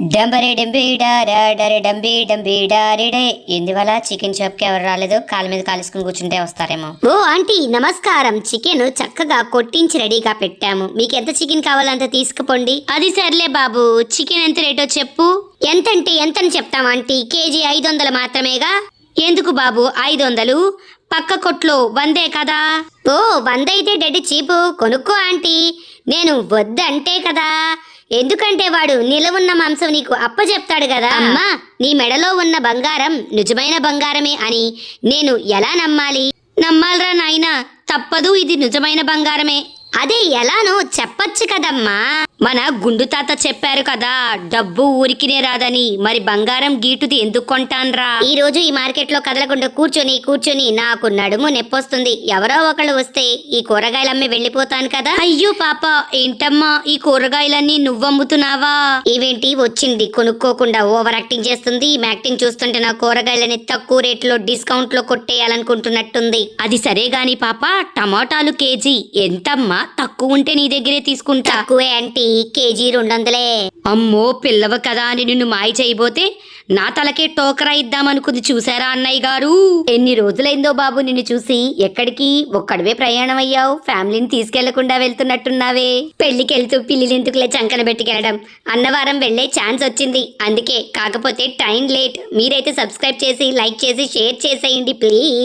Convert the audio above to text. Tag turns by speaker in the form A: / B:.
A: డంబరే డంబీడారా డరే డంబీ డంబీడారిడే ఎందువల్ల చికెన్ షాప్కి ఎవరు రాలేదు. కాళ్ళ మీద కాలుసుకుని కూర్చుంటే వస్తారేమో.
B: ఓ ఆంటీ నమస్కారం. చికెన్ చక్కగా కొట్టించి రెడీగా పెట్టాము. మీకు ఎంత చికెన్ కావాలంత తీసుకుపోండి. అది సర్లే బాబు. చికెన్ ఎంత రేటో చెప్పు. ఎంతంటే ఎంతని చెప్తాం ఆంటీ? కేజీ ఐదు వందలు మాత్రమేగా? ఎందుకు బాబు? ఐదు వందలు పక్క కొట్లో వందే కదా. ఓ వంద అయితే డెడ్ చీపు. కొనుక్కో ఆంటీ. నేను వద్దంటే కదా. ఎందుకంటే వాడు నిలవున్న మాంసం నీకు అప్పచెప్తాడు కదా. అమ్మా! నీ మెడలో ఉన్న బంగారం నిజమైన బంగారమే అని నేను ఎలా నమ్మాలి? నమ్మాలరా నాయనా తప్పదు ఇది నిజమైన బంగారమే. అదే ఎలానో చెప్పొచ్చు కదమ్మా! మన గుండు తాత చెప్పారు కదా డబ్బు ఊరికినే రాదని. మరి బంగారం గీటుది ఎందుకు కొంటాన్రా? ఈ రోజు ఈ మార్కెట్లో కదలకుండా కూర్చొని కూర్చొని నాకు నడుము నొప్పొస్తుంది. ఎవరో ఒకళ్ళు వస్తే ఈ కూరగాయలమ్మి వెళ్ళిపోతాను కదా. అయ్యో పాప ఏంటమ్మా? ఈ కూరగాయలన్నీ నువ్వమ్ముతున్నావా? ఇవేంటి? వచ్చింది కొనుక్కోకుండా ఓవర్ యాక్టింగ్ చేస్తుంది. ఈ యాక్టింగ్ చూస్తుంటే నా కూరగాయలని తక్కువ రేట్లో డిస్కౌంట్లో కొట్టేయాలనుకుంటున్నట్టుంది. అది సరే గాని పాప టమాటాలు కేజీ ఎంతమ్మా? తక్కువ ఉంటే నీ దగ్గరే తీసుకుంటా. తక్కువే అంటే కేజీ రెండొందలే. అమ్మో పిల్లవ కదా అని నిన్ను మాయ చేయబోతే నా తలకే టోకరా ఇద్దామనుకుంది చూసారా అన్నయ్య గారు? ఎన్ని రోజులైందో బాబు నిన్ను చూసి ఎక్కడికి? ఒక్కడివే ప్రయాణం అయ్యావు. ఫ్యామిలీని తీసుకెళ్ళకుండా వెళ్తున్నట్టున్నావే. పెళ్ళికెళ్తూ పిల్లిలెందుకులే చంకన పెట్టుకెళ్ళడం? అన్నవారం వెళ్ళే ఛాన్స్ వచ్చింది. అందుకే కాకపోతే టైం లేట్. మీరైతే సబ్స్క్రైబ్ చేసి లైక్ చేసి షేర్ చేసేయండి ప్లీజ్.